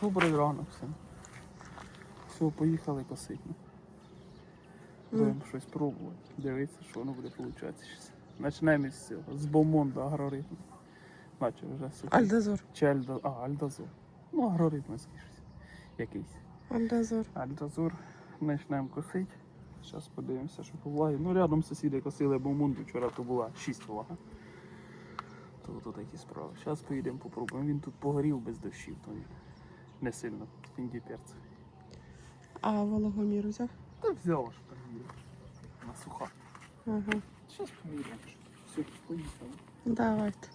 Добрий ранок всім. Все, поїхали косити. Будемо щось пробувати. Дивитися, що воно буде щас. Начнемо із цього. З бомонда агроритму. Бачу, вже сухий. Альдазор. Чи Альда... А, Альдазор. Ну, агроритмовський щось. Якийсь. Альдазор. Альдазор. Почнемо косити. Зараз подивимося, що по влагі. Ну, рядом сусіди косили бомонду, вчора то була 6 влага. То тут такі справи. Зараз поїдемо попробуємо. Він тут погорів без дощів, то він не сильно пінді перцевий. А вологомір взяв? Та взяла ж поміряв. На суха. Ага. Зараз поміряємо. Все, поїхали. Давайте.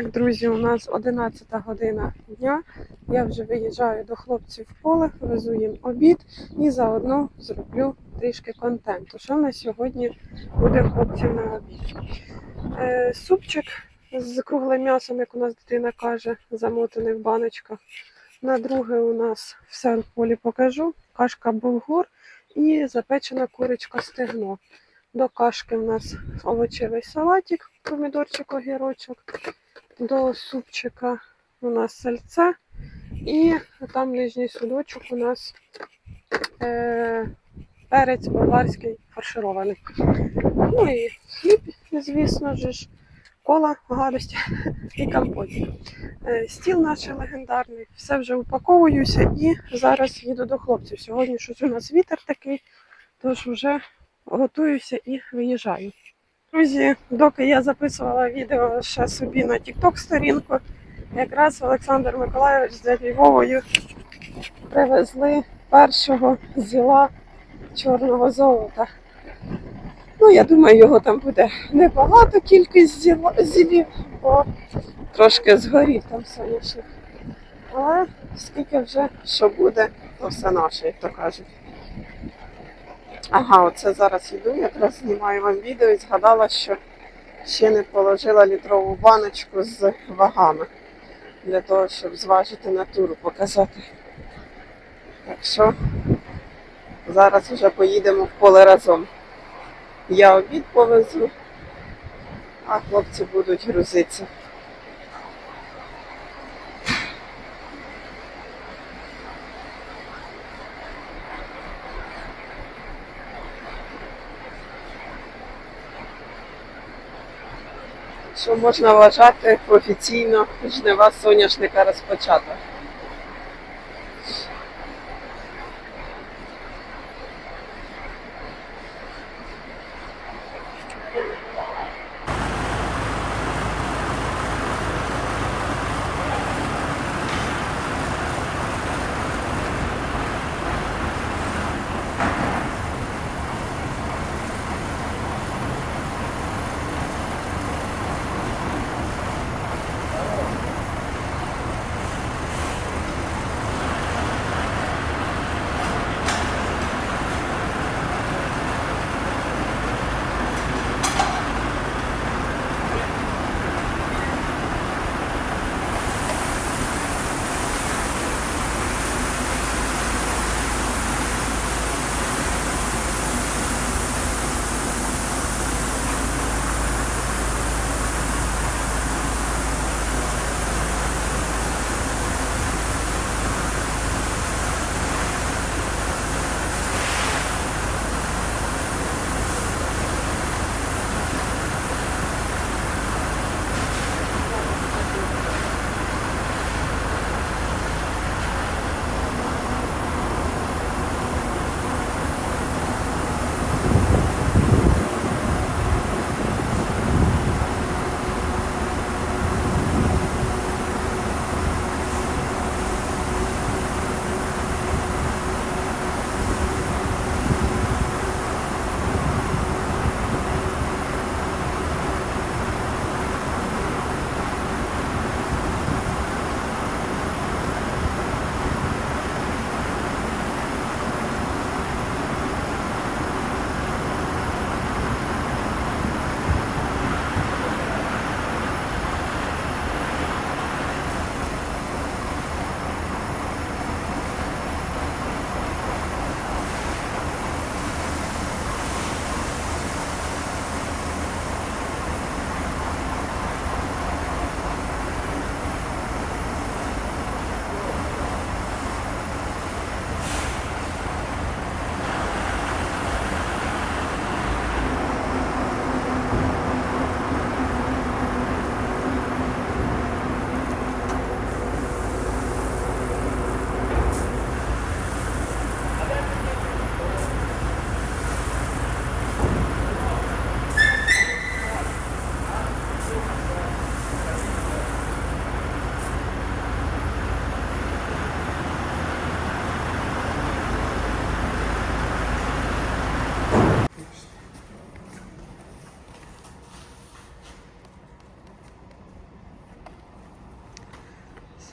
Так, друзі, у нас 11 година дня. Я вже виїжджаю до хлопців в поле, везу їм обід і заодно зроблю трішки контенту. Що на сьогодні буде хлопців на обід? Е, супчик з круглим м'ясом, як у нас дитина каже, замотаний в баночках. На друге у нас все в полі покажу. Кашка булгур і запечена курочка стегно. До кашки у нас овочевий салатик, помідорчик, огірочок. До супчика у нас сальце. І там нижній судочок у нас е, перець болгарський фарширований. Ну і хліб, звісно ж, кола, гадості і компот. Е, стіл наш легендарний, все вже упаковуюся і зараз їду до хлопців. Сьогодні щось у нас вітер такий, тож вже готуюся і виїжджаю. Друзі, доки я записувала відео ще собі на TikTok сторінку, якраз Олександр Миколайович з дядю привезли першого зіла чорного золота. Ну, я думаю, його там буде небагато кількість зілів, бо трошки згорів там соняшник. Але скільки вже що буде, то все наше, як то кажуть. Ага, оце зараз йду, якраз знімаю вам відео і згадала, що ще не положила літрову баночку з вагами для того, щоб зважити натуру, показати. Так що зараз вже поїдемо в поле разом. Я обід повезу, а хлопці будуть грузитися. Що можна вважати офіційно жнива соняшника розпочата.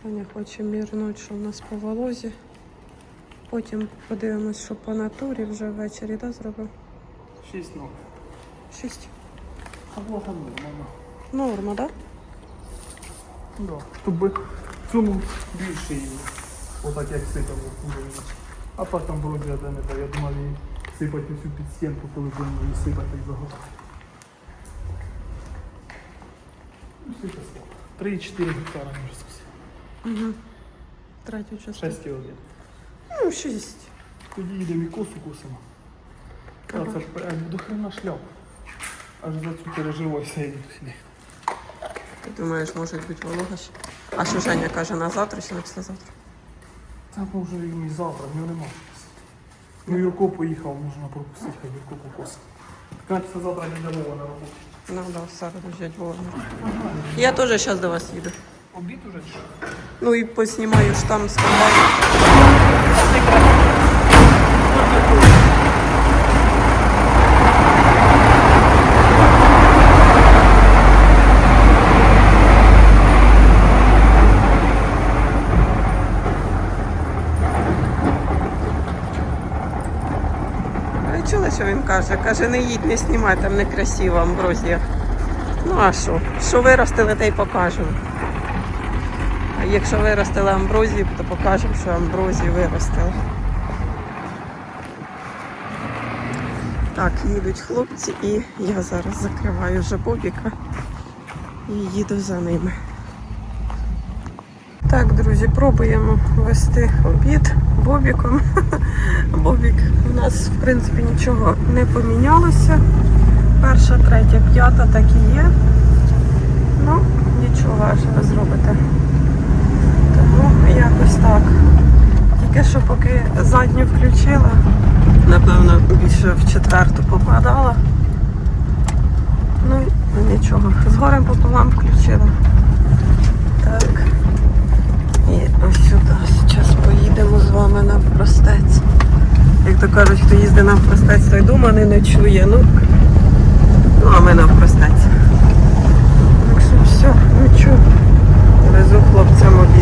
Саня хоче мірнути, що в нас по волозі. Потім подивимось, що по натурі вже ввечері да, зробив. 6 ног. Шість. А влага нормально. Норма, так? Да. Щоб би цьому більше її. Отак як сипав курені. А так там вроді я не знаю, я думав її сипати усю під стінку, коли будемо її сипати і заготати. Ну. 3-4 гектара може скосити. Угу. Третю частину. 6 і 1. Ну, шість. Тоді їдемо і косу косимо. А Ага. це ж прям до хрена шляп. Аж за цю переживайся і сюди. Ти думаєш, може бути волога ще? А що Женя каже на завтра чи на післязавтра? Це може і завтра, в нього нема. Ну Юрко поїхав, можна пропустити, хай Юрко покосить. Катя завтра не дамо на роботу. Ну да, в середу взять Вовну. Я теж зараз до вас їду. Обід уже чи? Ну і поснімаю ж там скандал. Ви чули, що він каже? Каже, не їдь, не знімай, там некрасиво, амброзія. Ну а що? Що виростили, те й покажемо. Якщо виростили амброзію, то покажемо, що амброзію виростили. Так, їдуть хлопці і я зараз закриваю вже Бобіка і їду за ними. Так, друзі, пробуємо вести обід Бобіком. Бобік у нас, в принципі, нічого не помінялося. Перша, третя, п'ята так і є. Ну, нічого, а що ви зробите. Тому якось так. Тільки що поки задню включила, напевно, більше в четверту попадала. Ну, нічого. Згорем пополам включила. Так. І ось сюди. Зараз поїдемо з вами на простець. Як то кажуть, хто їздить навпростець, той дома не ночує. Ну, ну а ми навпростець. Так що все, нічого. Везу хлопцям обід.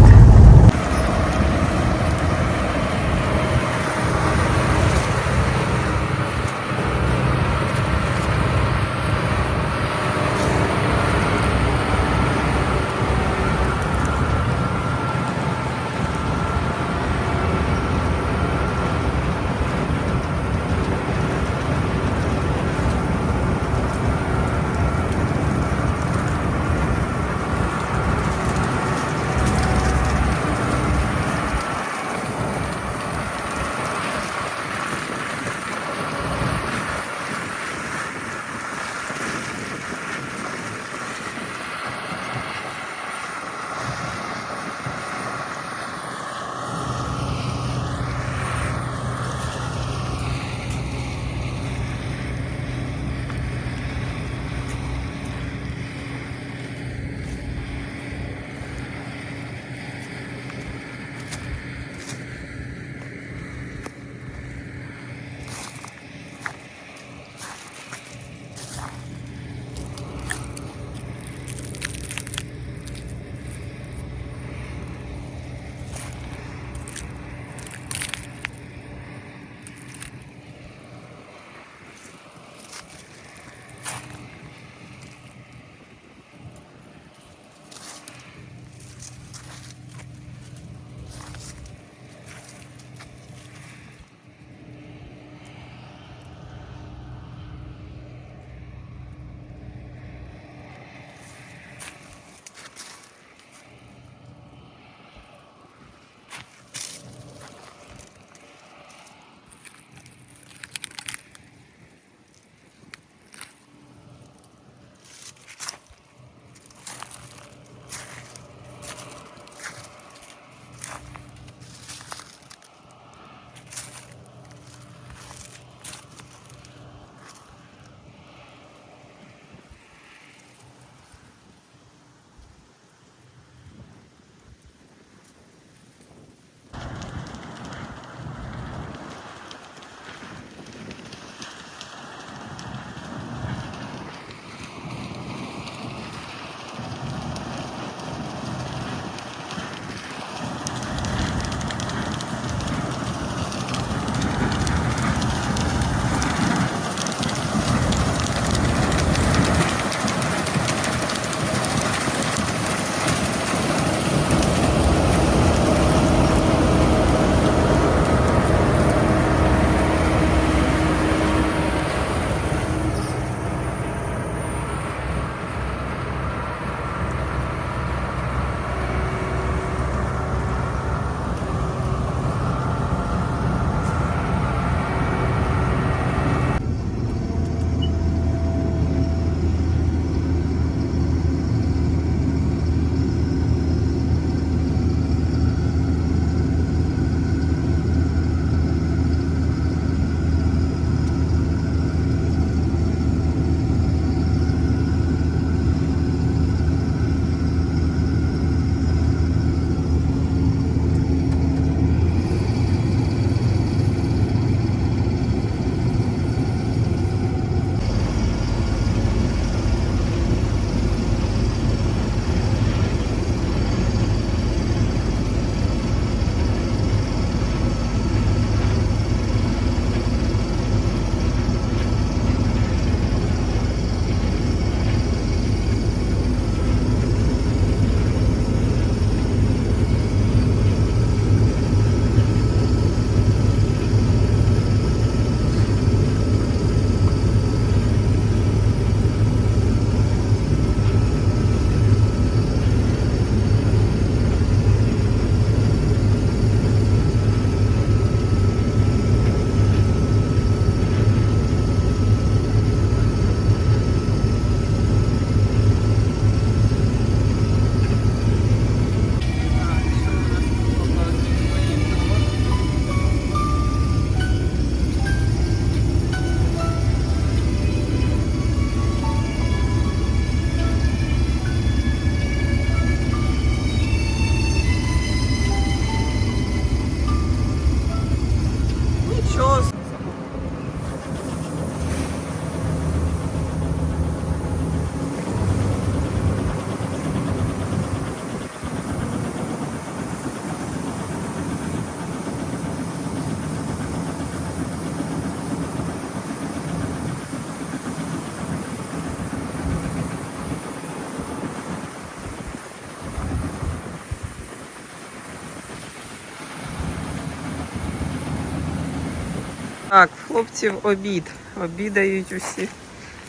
Хлопців обід. Обідають усі.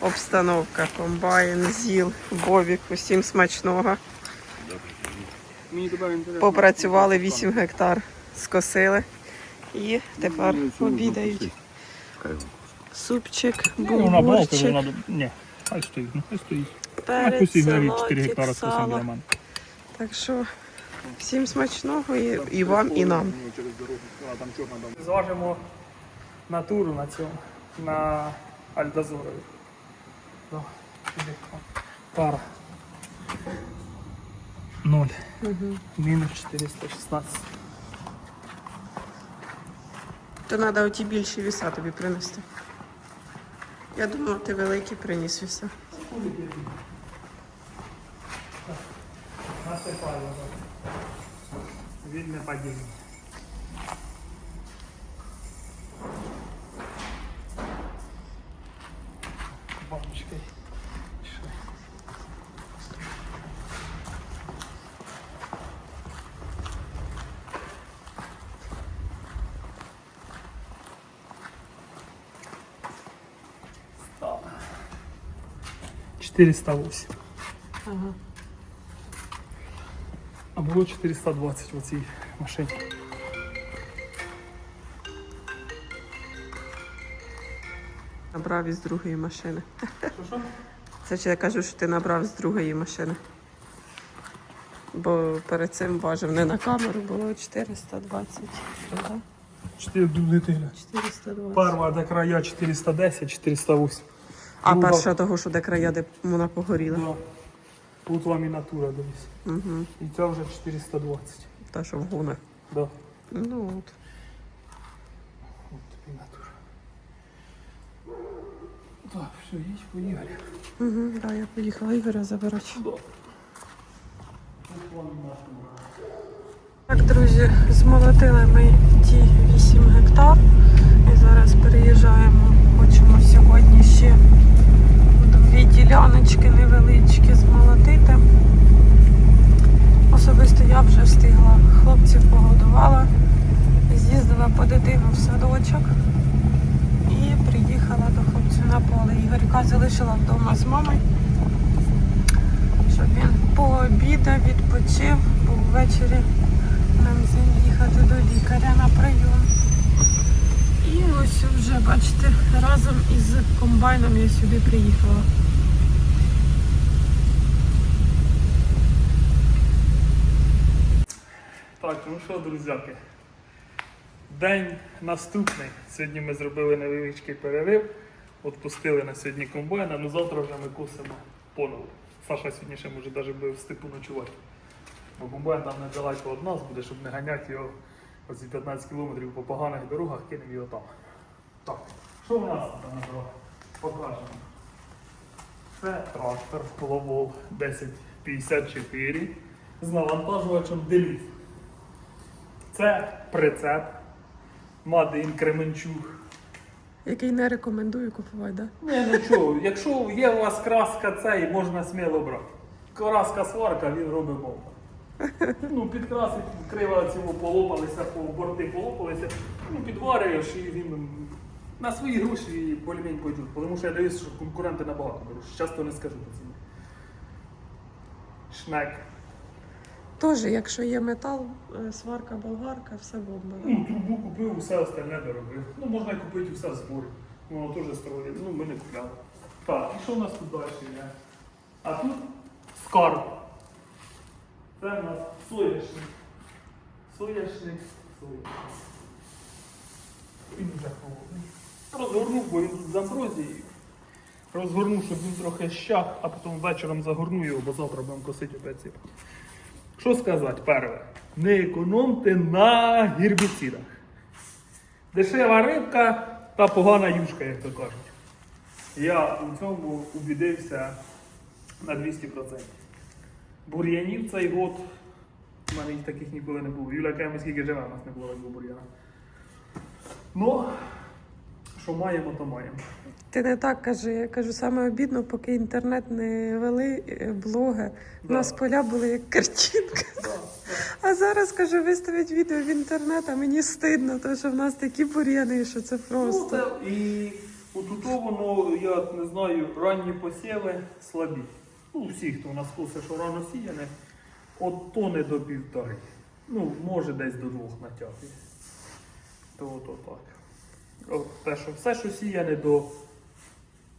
Обстановка, комбайн, зіл, бобік, усім смачного. Попрацювали 8 гектар, скосили і тепер обідають. Супчик, Ну, надо. Ні, хай стоїть, ну хай стоїть. Перець, пусть і горить 4 салатик, гектара сало. для мене. Так що всім смачного і, і вам, і нам. Зважимо натуру на цьому, на іди. Пара. Ноль. Мінус 416. То треба оті більші віса тобі принести. Я думала, ти великі приніс віса. Насипаю. Він не падіння. 408. Ага. А було 420 в цій машині. Набрав із другої машини. Що? Це ж я кажу, що ти набрав з другої машини. Бо перед цим важив не на камеру, було 420. Да? 4 дудителя. 420. Перша до края 410, 408. А Друга- перша того, що де края, де вона погоріла. Да. Тут вам і натура дивись. Угу. І ця вже 420. Та, що в гунах. Да. Ну от. От тобі натура. Так, все, їдь, поїхали. Угу, да, я поїхала Ігоря забирати. Так, друзі, змолотили ми ті 8 гектар і зараз переїжджаємо. Хочемо сьогодні ще дві діляночки невеличкі змолотити. Особисто я вже встигла хлопців погодувала, з'їздила по дитину в садочок і приїхала до хлопців на поле. Ігорька залишила вдома з мамою щоб він пообідав, відпочив, бо ввечері нам з ним їхати до лікаря на прийом. І ось вже, бачите, разом із комбайном я сюди приїхала. Так, ну що, друзяки, день наступний. Сьогодні ми зробили невеличкий перерив. Отпустили на сьогодні комбайна, ну завтра вже ми косимо понову. Саша сьогодні ще може навіть буде в степу ночувати. Бо комбайн там недалеко від нас буде, щоб не ганяти його оці 15 кілометрів по поганих дорогах, кинемо його там. Так, що в нас тут на дорогах? Покажемо. Це трактор Ловол 1054 з навантажувачем Деліт. Це прицеп Мадин Кременчуг. Який не рекомендую купувати, да? Ні, ну що, якщо є у вас краска цей, можна сміло брати. Краска сварка, він робить бомбу. Ну, підкрасить, крила цього полопалися, по борти полопалися, ну, підварюєш і він на свої гроші більш-менш пойдуть. Тому що я дивлюся, що конкуренти набагато беруть. Часто не скажу по ціні. Шнек. Теж, якщо є метал, е, сварка, болгарка, все бомба. Ну, трубу купив, усе остальне доробив. Ну, можна і купити все в зборі. Воно теж строє. Ну, ми не купляли. Так, і що у нас тут далі є? А тут скарб. Це у нас соняшник. Соняшник, соняшник. Він вже холодний. Розгорнув, бо він тут з амброзії. Розгорнув, щоб він трохи щах, а потім вечором загорну його, бо завтра будемо косити сипати. Що сказати, перше, не економте на гербіцидах. Дешева рибка та погана юшка, як то кажуть. Я у цьому убідився на 200%. Бур'янів цей год, у мене їх таких ніколи не було. Юля каже, ми скільки живе, у нас не було такого бур'яна. Ну, що маємо, то маємо. Ти не так кажи. Я кажу, саме обідно, поки інтернет не вели, е, блоги. У Да. нас поля були як картинка. Да, да. А зараз кажу, виставить відео в інтернет, а мені стидно, тому що в нас такі бур'яни, що це просто. Ну, це і отут воно, я не знаю, ранні посіви слабі. Ну, всі, хто у нас косить, що рано сіяне, от тони до півтори. Ну, може десь до двох натягує. То от отак. От те, що, все, що сіяне до,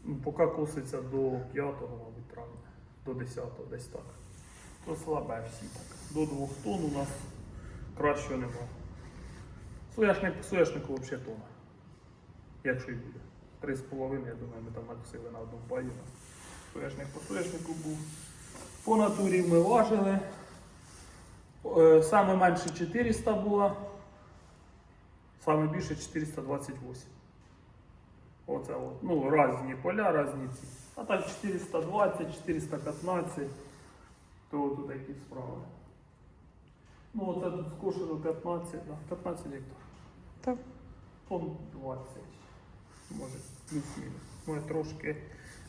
ну, поки коситься до 5, мабуть, травня, до 10, десь так. То слабе всі так. До 2 тонн у нас кращого немає. Сояшник, сояшнику взагалі тонна. Якщо й буде. Три з половиною, я думаю, ми там накосили на одному паї. Сояшник по сояшнику був. По натурі ми важили. Е, Саме менше 400 було. Саме більше 428. Оце от. Ну, різні поля, різні ці. А так 420, 415. То тут такі справи. Ну, оце тут скошено 15, да, 15 гектар. Так. Тон 20. Може, плюс-мінус. Може трошки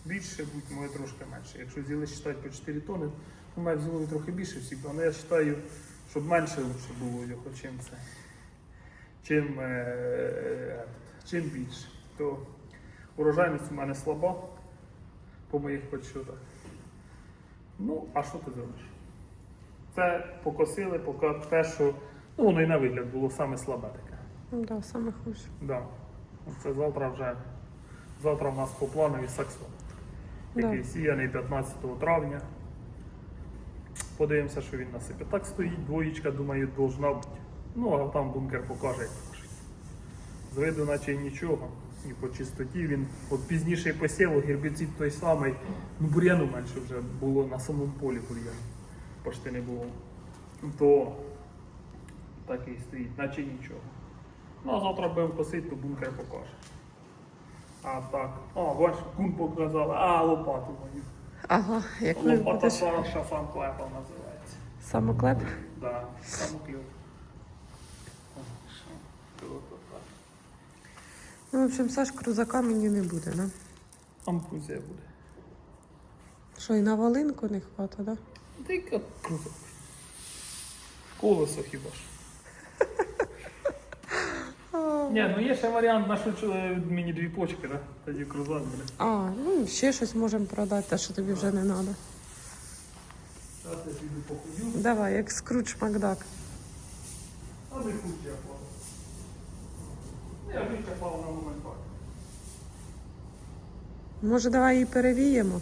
більше, будь може трошки менше. Якщо взяли считати по 4 тони, ну має взяли трохи більше всі, але я вважаю, щоб менше лучше було його, чим це. Чим, е, е, чим більше. То урожайність у мене слаба по моїх подсчетах. Ну, а що ти зробиш? Це покосили, поки те, що ну, воно і на вигляд було саме слабе таке. Ну да, саме хуже. Да. Це завтра вже. Завтра в нас по планові саксон. Який сіяний 15 травня. Подивимося, що він насипе. Так стоїть, двоїчка, думаю, должна бути. Ну, а там бункер покаже, як. З виду, наче й нічого. І по чистоті він от пізніший посів, гербіцид той самий. Ну, бур'яну менше вже було на самому полі бур'яну. Почти не було. То такий стоїть, наче нічого. Ну, а завтра будемо косити, то бункер покаже. А так. О, бач, кун показала. А, лопату мою. Ага, як ви Лопата будеш Саша самклепа називається. самоклеп? Да, так. Ну, в общем, Саш крузака мені не буде, да? Амфузія буде. Що, і на волинку не хвата, да? Та яка крузак. Колесо хіба ж. Ні, ну є ще варіант, на що чу- мені дві почки, да? Тоді крузак буде. А, ну ще щось можемо продати, те, що тобі вже не треба. Зараз я піду похудю. Давай, як скруч Макдак. А не хуй я плавав. Я вичерпав на момент так. Може, давай її перевіємо?